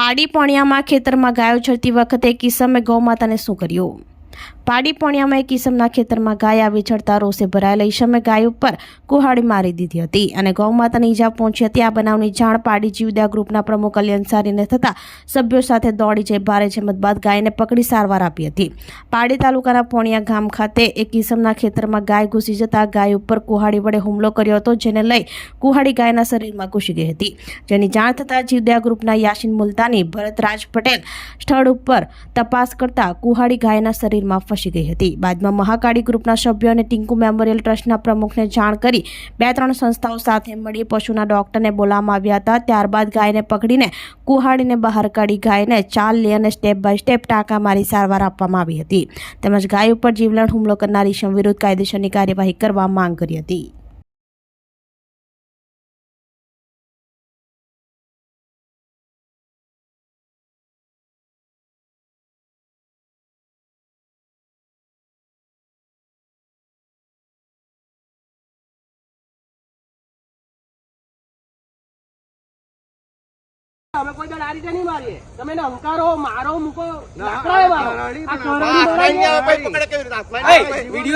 પાડી પોણિયામાં ખેતરમાં ગાયો ચરતી વખતે કિસમે ગૌમાતાને શું કર્યું? પાડી પોણિયામાં એક કિસમના ખેતરમાં ગાય આવી ચડતા રોષે ભરાયેલા ઈસમે ગાય ઉપર કુહાડી મારી દીધી હતી અને ગૌમાતાને ઈજા પહોંચી હતી. આ બનાવની જાણ પાડી જીવદયા ગ્રુપના પ્રમુખ અલી સારીને થતા સભ્યો સાથે દોડી જઈ ભારે જમત બાદ ગાયને પકડી સારવાર આપી હતી. પાડી તાલુકાના પોણિયા ગામ ખાતે એક કિસમના ખેતરમાં ગાય ઘૂસી જતા ગાય ઉપર કુહાડી વડે હુમલો કર્યો હતો, જેને લઈ કુહાડી ગાયના શરીરમાં ઘૂસી ગઈ હતી. જેની જાણ થતાં જીવદયા ગ્રુપના યાસીન મુલતાની ભરતરાજ પટેલ સ્થળ ઉપર તપાસ કરતા કુહાડી ગાયના શરીરમાં ફસી ગઈ હતી. બાદમાં મહાકાળી ગ્રુપના સભ્યો અને ટિંકુ મેમોરિયલ ટ્રસ્ટના પ્રમુખને જાણ કરી બે ત્રણ સંસ્થાઓ સાથે મળી પશુના ડોક્ટરને બોલાવવામાં આવ્યા હતા. ત્યારબાદ ગાયને પકડીને કુહાડીને બહાર કાઢી ગાયને ચાલ લે અને સ્ટેપ બાય સ્ટેપ ટાંકા મારી સારવાર આપવામાં આવી હતી. તેમજ ગાય ઉપર જીવલેણ હુમલો કરનાર ઈસમ વિરુદ્ધ કાયદેસરની કાર્યવાહી કરવા માંગ કરી હતી. અમે કોઈ દાડ આ રીતે નહીં મારીએ. તમે એને અંકારો મારો મૂકો લાકડાએ મારો આ કરડી મારો.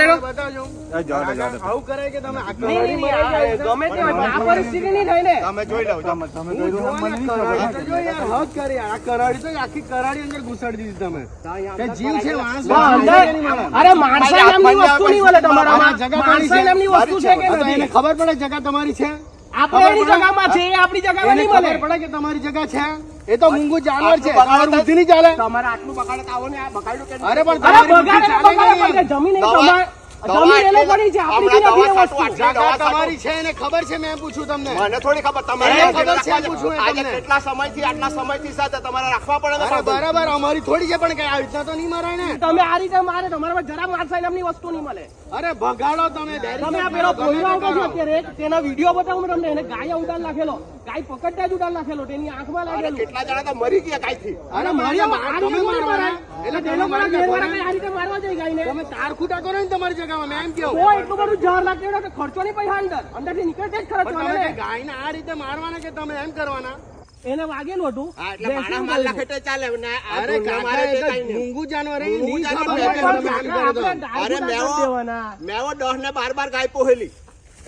લેલો આવું કરે કે તમે આ નહીં, નહીં, નહીં, આ ગમે તે આ પરિસ્થિતિ નહીં થાય ને તમે જોઈ લો તમે તમે જોઈ લો મને નહીં ખબર. તો જો યાર હદ કરી. આ કરાડી તો આખી કરાડી અંદર ઘુસાડી દીધી તમે. કે જીવ છે માણસ બા, અરે માણસાઈ નામની વસ્તુ નહીં મળે તમારામાં. માણસાઈ નામની વસ્તુ છે કે નથી? ખબર પડે જગા તમારી છે? આપણે એની જગ્યામાં છે એ આપણી એને નહીં મળે. પડે કે તમારી જગ્યા છે? એ તો મૂંગું જાનવર છે. તમારી બુદ્ધિ નહીં ચાલે. તમારે આટલું બગાડે આવો ને આ બગાડ્યું અરે પણ અરે તમારી બુદ્ધિ બગાડે તો ચાલે બગાડે નહીં. પણ જમીન તમારે- દવા જમીન એને એટલે પડી છે આપણી હમણાં નથી દવા એ વસ્તુ. છાંટવા જગા તમારી છે એને ખબર છે મેં પૂછ્યું તમને મને થોડી ખબર તમારે ખબર છે, છે. પૂછું આજે કેટલા સમયથી આટલા સમયથી સાથે તમારે રાખવા પડે ને અરે બાબુ. બરાબર અમારી થોડી છે પણ કઈ આવી રીતના તો નહીં મરાય ને તમે આ રીતે મારે તમારામાં જરા નામની વસ્તુ નહીં મળે અરે ભગાડો તમે તમે આ પેલો કોયલો આવતો અત્યારે તેના વીડિયો બતાવું તમને એને ગાય ઉડાન નાખેલો ગાય પકડતા જ ઉડાન નાખેલો તેની આંખમાં લાગેલું કેટલા જણા તો મરી ગયા કાંઈથી. અરે મારી તમે. એટલે તે તમે લોકોના મારી ઘેરવાળા નાખવાના. કઈ આ રીતે મારવા જાય ગાયને તમે તાર ખૂટા કરો ને તમારી જગામાં મેં એમ કેવું કોઈ એટલું બધું ઝાડ લાગતું કે ખર્ચો નહીં પૈસા અંદર. અંદરથી નીકળે જ ખર્ચો તમે ગાયને આ રીતે મારવાના કે તમે એમ કરવાના? એને વાગેલું હતું. મેવો દસ ને બાર બાર ગાય પોહેલી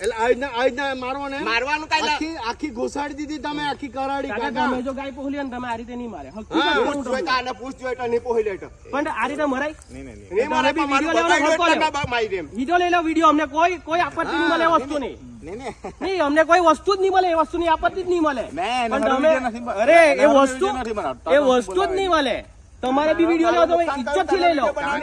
એટલે આ રીતના આ મારવો ને મારવાનું કાંઈ ના. આખી આખી ઘુસાડી દીધી તમે આખી કરાડી કાકા, તમે જો ગાય પોહલી ને તમે આ રીતે નહીં મારે. પૂછ જોઈ. તો આને પૂછ જોઈ તો નહીં પોહલી તો. પણ આ રીતે મરાય? નહીં મારે બી વિડિયો લેવાનો હક મેં મારી દેમ. વિડિયો લઈ લો વિડિયો. અમને કોઈ કોઈ આપત્તિ નહીં મળે વસ્તુ નહીં નહીં. અમને કોઈ વસ્તુ જ નહીં મળે એ વસ્તુની આપત્તિ જ નહીં મળે. પણ તમે. અરે એ વસ્તુ. એ વસ્તુ જ નહીં મળે. તમારે બી વીડિયો લેવો તો ઇજ્જતથી લઈ લો. પણ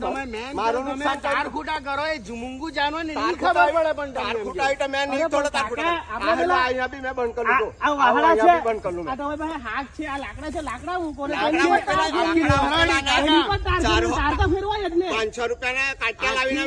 તમે મેં મારું નુકસાન ચાર ખૂટા કરો એ મૂંગું જાનો ને નહીં ખબર પડે પણ ચાર ખૂટા હોય મેં નહીં ખૂટા. આ પેલા- અહીંયા બી મેં બંધ કરી દો આ વાહડા છે. બંધ કરી આ તમે ભાઈ હાથ છે આ લાકડા છે લાકડા હું કોને ચાર તો ફેરવાય જ ને. પાંચસો રૂપિયાના કાટ્યા લાવીને